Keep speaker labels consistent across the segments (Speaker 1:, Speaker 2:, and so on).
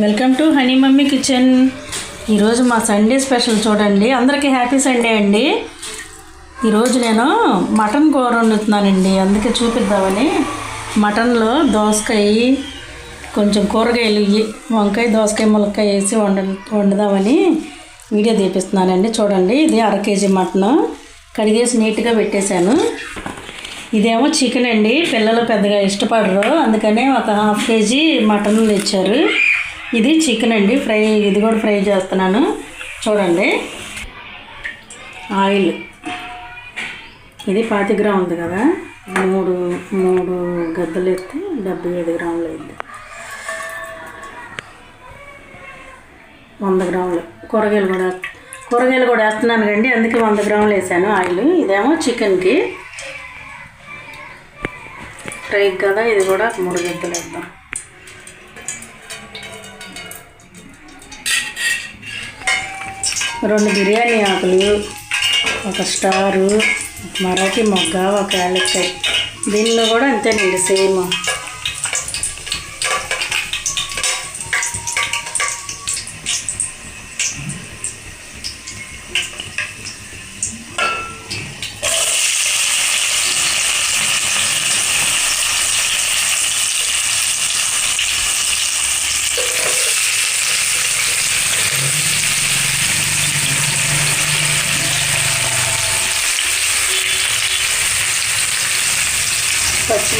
Speaker 1: Welcome to honey mummy kitchen. ఈరోజు మా Sunday special చూడండి. అందరికీ హ్యాపీ సండే అండి. ఈరోజు నేను మటన్ కూర వండుతున్నానండి. అందుకే చూపిద్దామని మటన్లో దోసకాయ కొంచెం కూరగాయలు వంకాయ దోసకాయ ములక్కాయ వేసి వండ వండుదామని వీడియో తీపిస్తున్నానండి. చూడండి ఇది అర కేజీ మటన్. కడిగేసి నీట్గా పెట్టేశాను. ఇదేమో చికెన్ అండి. పిల్లలు పెద్దగా ఇష్టపడరు. అందుకనే ఒక హాఫ్ కేజీ మటన్ తెచ్చారు. ఇది చికెన్ అండి. ఫ్రై ఇది కూడా ఫ్రై చేస్తున్నాను. చూడండి. ఆయిల్. ఇది పాతి గ్రామ్ ఉంది కదా. మూడు మూడు గద్దలు ఎత్తే డెబ్బై ఏడు గ్రాములు అయింది. వంద గ్రాములు. కూరగాయలు కూడా కూరగాయలు కూడా వేస్తున్నాను కండి అందుకే వంద గ్రాములు వేసాను ఆయిల్. ఇదేమో చికెన్కి. ఫ్రై కదా ఇది కూడా మూడు గద్దలు వేద్దాం. రెండు బిర్యానీ ఆకులు ఒక స్టారు మరాఠీ మొగ్గ ఒక యాలక్కాయ. దీనిలో కూడా అంతేనండి సేమ్.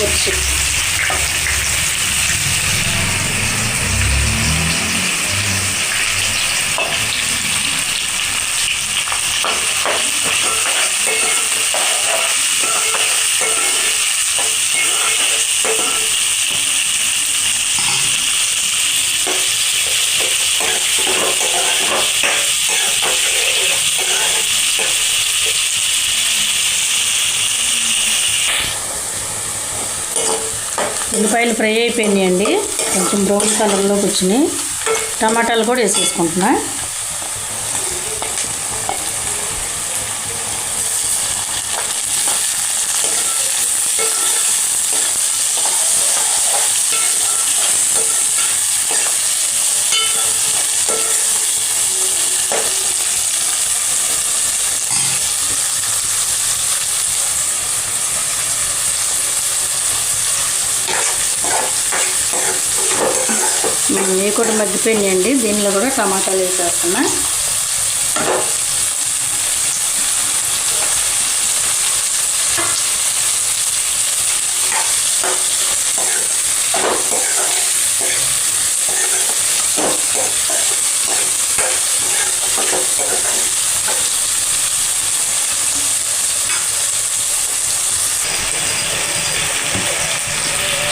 Speaker 1: হচ্ছে Thank you. ఉల్లిపాయలు ఫ్రై అయిపోయినాయండి. కొంచెం బ్రౌన్ కలర్లోకి వచ్చినాయి. టమాటాలు కూడా వేసేసుకుంటున్నాను కూడా మగ్గిపోయినాయండి దీనిలో కూడా టమాటాలు వేసేస్తున్నా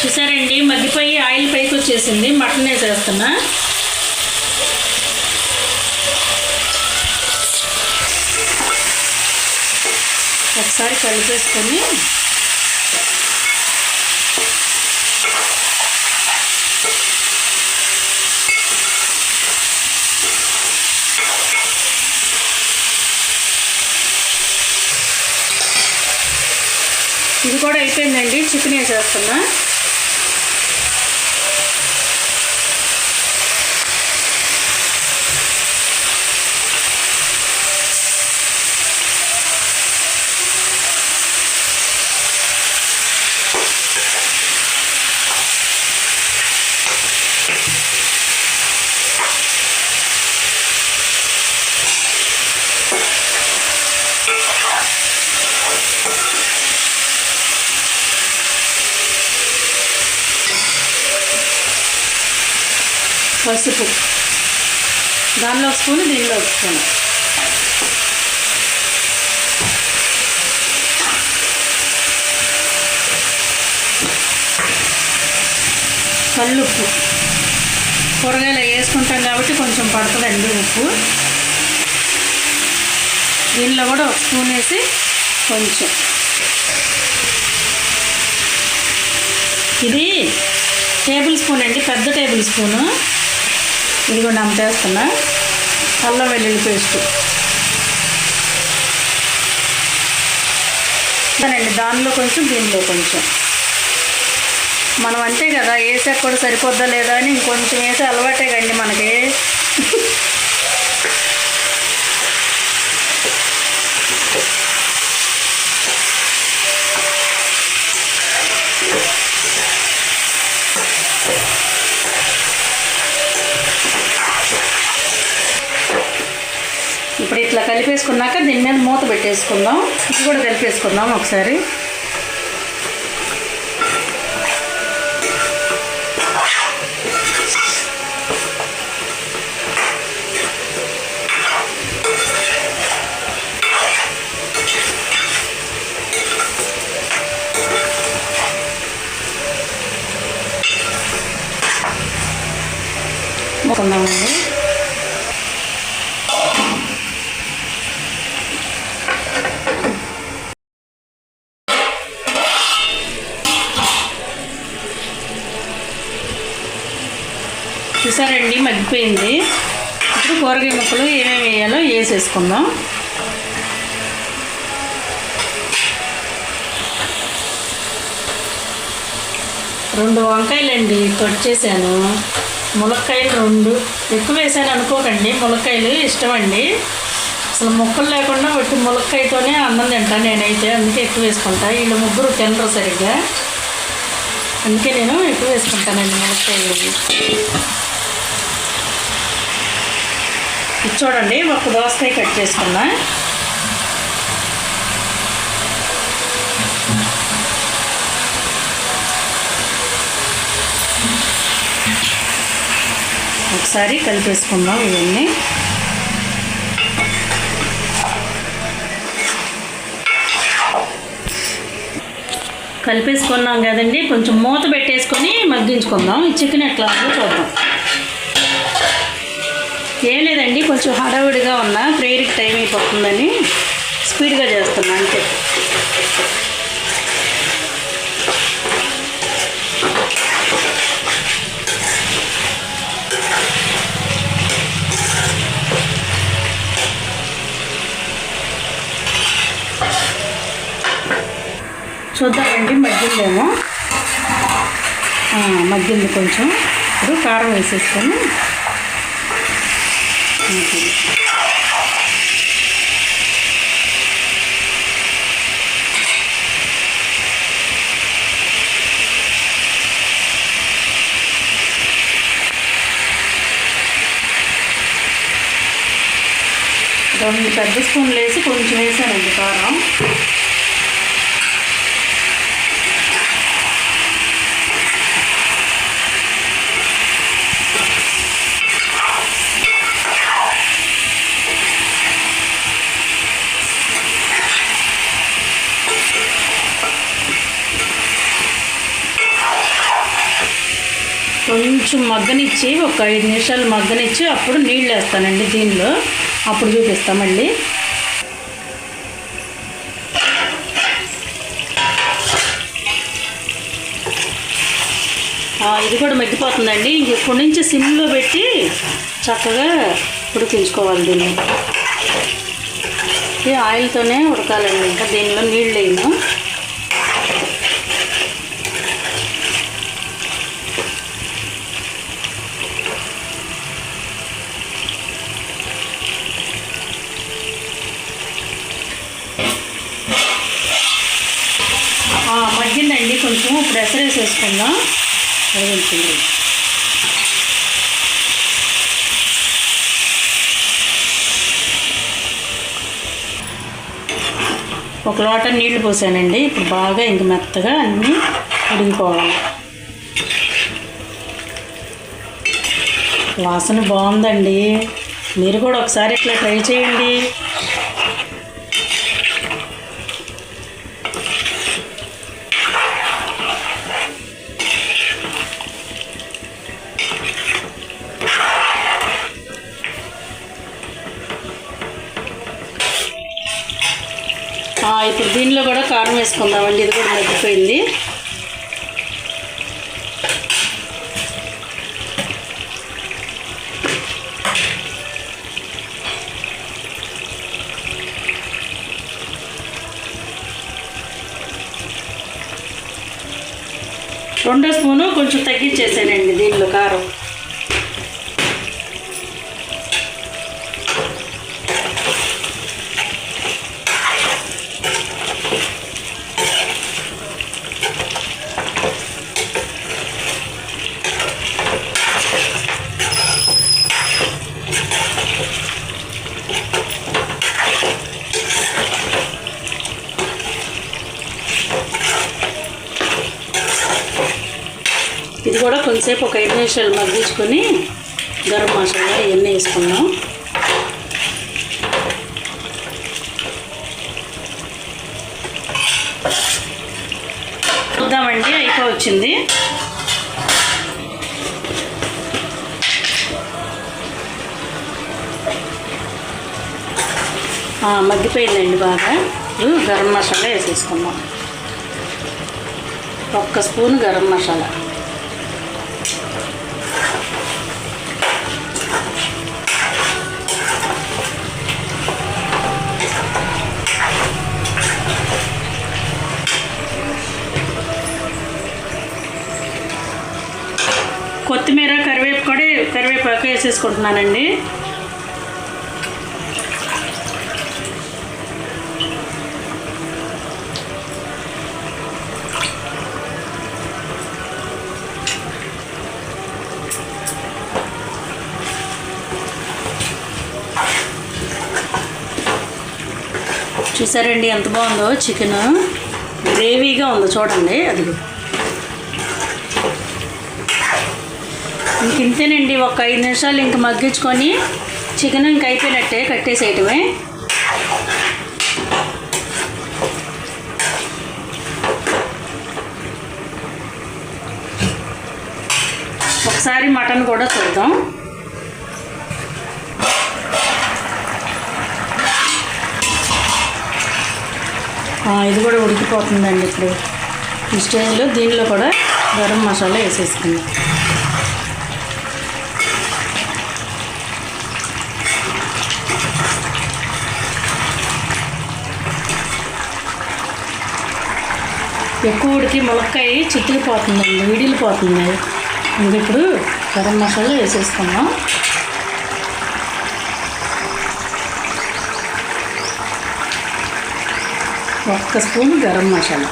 Speaker 1: చూసారండి మగ్గిపోయి ఆయిల్ పైకి వచ్చేసింది మటన్ వేసేస్తున్నా. ఒకసారి కలిపేసుకొని ఇది కూడా అయిపోయిందండి చికెన్ వేసేస్తున్నా. పసుపు. దానిలో ఒక స్పూన్ దీనిలో ఒక స్పూన్. కల్లుప్పు. కూరగాయలు వేసుకుంటాం కాబట్టి కొంచెం పడుతుందండి ఉప్పు. దీనిలో కూడా ఒక స్పూన్ వేసి కొంచెం. ఇది టేబుల్ స్పూన్ అండి పెద్ద టేబుల్ స్పూను. ఇది కూడా నమ్మేస్తున్నా అల్లం వెల్లుల్లి పేస్ట్. అండి దానిలో కొంచెం దీనిలో కొంచెం. మనం అంతే కదా వేసాక కూడా సరిపోద్దా లేదా అని ఇంకొంచెం వేసి అలవాటే కండి మనకి. ఇప్పుడు ఇట్లా కలిపేసుకున్నాక దీని మీద మూత పెట్టేసుకుందాం. ఇది కూడా కలిపేసుకుందాం ఒకసారి. కొందామండి చూసారండి మగ్గిపోయింది. ఇప్పుడు కూరగాయ ముక్కలు ఏమేమి వేయాలో వేసేసుకుందాం. రెండు వంకాయలండి కట్ చేశాను ములక్కాయలు రెండు. ఎక్కువ వేసాను అనుకోకండి ములక్కాయలు ఇష్టం అండి అసలు ముక్కలు లేకుండా ఒట్టి ములక్కాయతోనే అన్నం తింటాను నేనైతే అందుకే ఎక్కువ వేసుకుంటా. వీళ్ళు ముగ్గురు తినరు సరిగ్గా. అందుకే నేను ఎక్కువ వేసుకుంటానండి ములక్కాయలు ఇది చూడండి ఒక దోసకాయ కట్ చేసుకున్నా ఒకసారి కలిపేసుకుందాం ఇవన్నీ. కలిపేసుకున్నాం కదండి కొంచెం మూత పెట్టేసుకొని మగ్గించుకుందాం. ఈ చికెన్ ఎట్లా ఉందో చూద్దాం. ఏం లేదండి కొంచెం హడావుడిగా ఉన్నా ప్రేయర్కి టైం అయిపోతుందని స్పీడ్గా చేస్తున్నా అంతే. చూద్దామండి మగ్గిందేమో. మగ్గింది కొంచెం. ఇప్పుడు కారం వేసేసుకొని రెండు పెద్ద స్పూన్లు వేసి కొంచెం వేసానండి కారం. కొంచెం మగ్గనిచ్చి ఒక ఐదు నిమిషాలు మగ్గనిచ్చి అప్పుడు నీళ్ళు వేస్తానండి దీనిలో. అప్పుడు చూపిస్తాం మళ్ళీ. ఇది కూడా మగ్గిపోతుందండి. ఇప్పటి నుంచి సిమ్లో పెట్టి చక్కగా ఉడికించుకోవాలి దీన్ని. ఆయిల్తోనే ఉడకాలండి ఇంకా దీనిలో నీళ్ళు వేయను. కొంచెం ఇప్పుడు ఎసరేసేసుకుందాం ఒక లోట నీళ్ళు పోసానండి. ఇప్పుడు బాగా ఇంక మెత్తగా అన్నీ ఉడికిపోవాలి. వాసన బాగుందండి. మీరు కూడా ఒకసారి ఇట్లా ట్రై చేయండి. ఇప్పుడు దీనిలో కూడా కారం వేసుకుందామండి. ఇది కూడా మగ్గిపోయింది. రెండో స్పూను కొంచెం తగ్గించేసానండి దీనిలో కారం. కొద్దిసేపు ఒక ఐదు నిమిషాలు మగ్గించుకొని గరం మసాలా ఇవన్నీ వేసుకున్నాం చూద్దామండి అయిపో వచ్చింది మగ్గిపోయిందండి బాగా. గరం మసాలా వేసేసుకుందాం. ఒక్క స్పూన్ గరం మసాలా. కొత్తిమీర కరివేపు కూడా కరివేపాకు వేసేసుకుంటున్నానండి. చూసారండి ఎంత బాగుందో చికెన్. గ్రేవీగా ఉందో చూడండి అది. ఇంక ఇంతేనండి ఒక ఐదు నిమిషాలు ఇంక మగ్గించుకొని చికెన్ ఇంక అయిపోయినట్టే కట్టేసేయటమే. ఒకసారి మటన్ కూడా చూద్దాం. ఇది కూడా ఉడికిపోతుందండి ఇప్పుడు. ఈ స్టేజ్లో దీనిలో కూడా గరం మసాలా వేసేసుకుందాం. ఎక్కువ ఉడికి ములక్కాయ చిట్లిపోతుందండి విడిలిపోతుంది ఇంకా ఇప్పుడు గరం మసాలా వేసేసుకున్నాం ఒక్క స్పూన్ గరం మసాలా.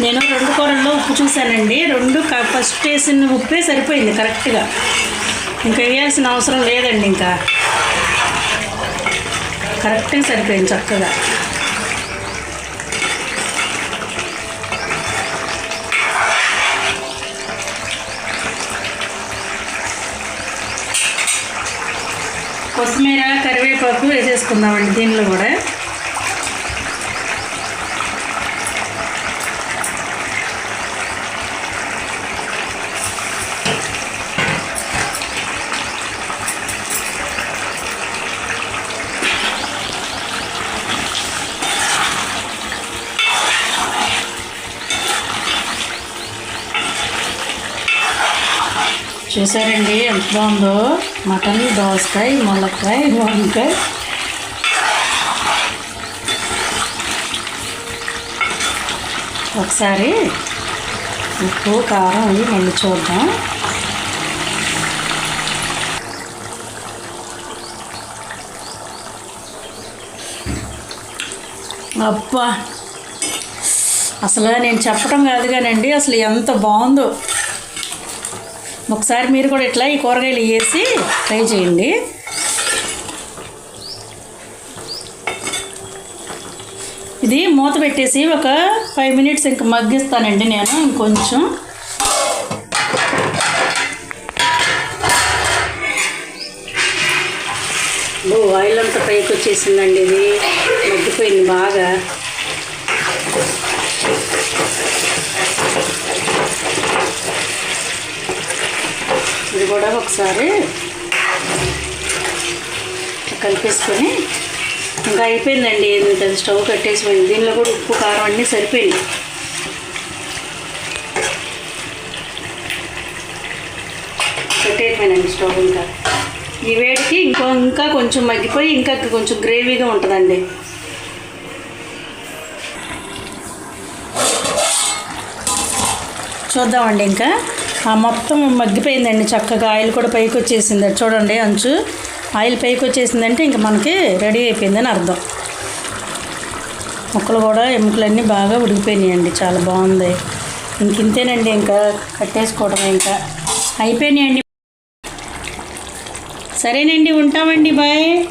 Speaker 1: నేను రెండు కూరల్లో ఉప్పు చూశానండి. రెండు క- ఫస్ట్ వేసిన ఉప్పే సరిపోయింది కరెక్ట్గా. ఇంకా వేయాల్సిన అవసరం లేదండి ఇంకా. కరెక్ట్గా సరిపోయింది చక్కగా. కొత్తిమీర కరివేపాకు వేసేసుకుందామండి దీనిలో కూడా. చూసారండి ఎంత బాగుందో. మటన్ దోసకాయ ములక్కాయ వంకాయ. ఒకసారి ఉప్పు కారం అవి మళ్ళీ చూద్దాం. అబ్బా! అసలు నేను చెప్పడం కాదు కానండి అసలు ఎంత బాగుందో. ఒకసారి మీరు కూడా ఇట్లా ఈ కూరగాయలు వేసి ట్రై చేయండి. ఇది మూత పెట్టేసి ఒక ఫైవ్ మినిట్స్ ఇంకా మగ్గిస్తానండి నేను ఇంకొంచెం. ఆయిల్ అంతా పైకి వచ్చేసిందండి ఇది. మగ్గిపోయింది బాగా. కూడా ఒకసారి కలిపేసుకొని ఇంకా అయిపోయిందండి ఏంటంటే స్టవ్ కట్టేసిపోయింది. దీనిలో కూడా ఉప్పు కారం అన్నీ సరిపోయింది పెట్టేసిపోయినండి స్టవ్ ఇంకా. ఈ వేడికి ఇంకో ఇంకా కొంచెం మగ్గిపోయి ఇంకా కొంచెం గ్రేవీగా ఉంటుందండి. చూద్దామండి ఇంకా. మొత్తం మగ్గిపోయిందండి. చక్కగా ఆయిల్ కూడా పైకి వచ్చేసింది. చూడండి అంచు. ఆయిల్ పైకి వచ్చేసిందంటే ఇంకా మనకి రెడీ అయిపోయిందని అర్థం. ముక్కలు కూడా ఎముకలన్నీ బాగా ఉడికిపోయినాయండి. చాలా బాగుంది. ఇంక ఇంతేనండి ఇంకా కట్టేసుకోవడమే ఇంకా. అయిపోయినాయండి. సరేనండి ఉంటామండి. బాయ్.